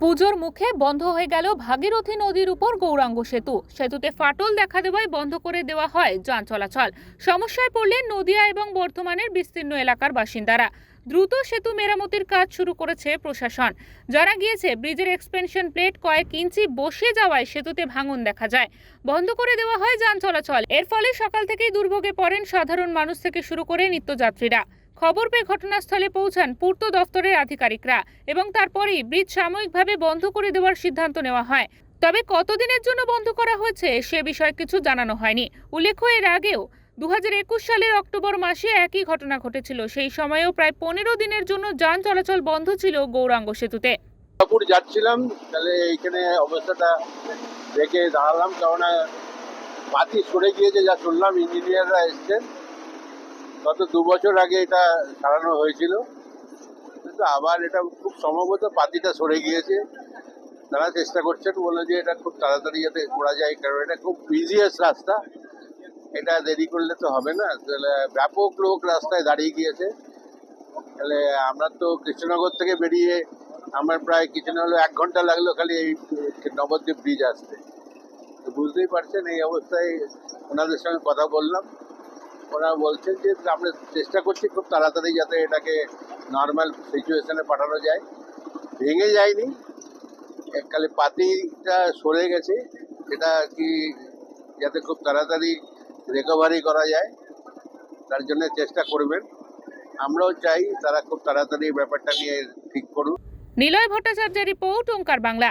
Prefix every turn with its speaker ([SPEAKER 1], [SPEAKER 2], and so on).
[SPEAKER 1] পুজোর মুখে বন্ধ হয়ে গেল ভাগীরথী নদীর উপর গৌরাঙ্গ সেতু। সেতুতে ফাটল দেখা দেওয়ায় বন্ধ করে দেওয়া হয় যান চলাচল। সমস্যায় পড়লেন নদিয়া এবং বর্ধমানের বিস্তীর্ণ এলাকার বাসিন্দারা। দ্রুত সেতু মেরামতির কাজ শুরু করেছে প্রশাসন। যারা গিয়েছে, ব্রিজের এক্সপেনশন প্লেট কয়েক ইঞ্চি বসে যাওয়ায় সেতুতে ভাঙন দেখা যায়। বন্ধ করে দেওয়া হয় যান চলাচল। এর ফলে সকাল থেকেই দুর্ভোগে পড়েন সাধারণ মানুষ থেকে শুরু করে নিত্যযাত্রীরা। খবর পেয়ে ঘটনাস্থলে পৌঁছান পূর্ত দফতরের আধিকারিকরা এবং তারপরেই ব্রিজ সাময়িকভাবে বন্ধ করে দেওয়ার সিদ্ধান্ত নেওয়া হয়। তবে কতদিনের জন্য বন্ধ করা হয়েছে সে বিষয়ে কিছু জানানো হয়নি। উল্লেখ্য, এর আগেও দুহাজার একুশ সালের অক্টোবর মাসে একই ঘটনা ঘটেছিল। সেই সময়েও প্রায় পনেরো দিনের জন্য যান চলাচল বন্ধ ছিল গৌরাঙ্গ সেতুতে।
[SPEAKER 2] যাচ্ছিলাম, তাহলে এইখানে অবস্থাটা দেখে দাঁড়ালাম, কেননা পাতি সরে গিয়েছে, যা শুনলাম, ইঞ্জিনিয়াররা এসছেন। গত দু বছর আগে এটা সারানো হয়েছিল। কিন্তু আবার এটা খুব সম্ভবত পাতিটা সরে গিয়েছে। তারা চেষ্টা করছেন বলে যে এটা খুব তাড়াতাড়ি যাতে করা যায়, কারণ এটা খুব বিজিয়েস্ট রাস্তা। এটা দেরি করলে তো হবে না। তাহলে ব্যাপক লোক রাস্তায় দাঁড়িয়ে গিয়েছে। তাহলে আমরা তো কৃষ্ণনগর থেকে বেরিয়ে আমার প্রায় কিছু না হলো এক ঘণ্টা লাগল খালি এই নবদ্বীপ ব্রিজ আসতে। তো বুঝতেই পারছেন এই অবস্থায় ওনাদের সঙ্গে কথা বললাম। ওরা বলছেন যে আমরা চেষ্টা করছি খুব তাড়াতাড়ি যাতে এটাকে নর্মাল সিচুয়েশনে পাঠানো যায়। ভেঙে যায়নি। এককালে পাতিটা সরে গেছে। সেটা কি যাতে খুব তাড়াতাড়ি রিকভারি করা যায়, তার জন্য চেষ্টা করবেন। আমরাও চাই তারা খুব তাড়াতাড়ি ব্যাপারটা নিয়ে ঠিক করুন
[SPEAKER 1] নিলয় ভট্টাচার্যের রিপোর্ট, ওঙ্কার বাংলা।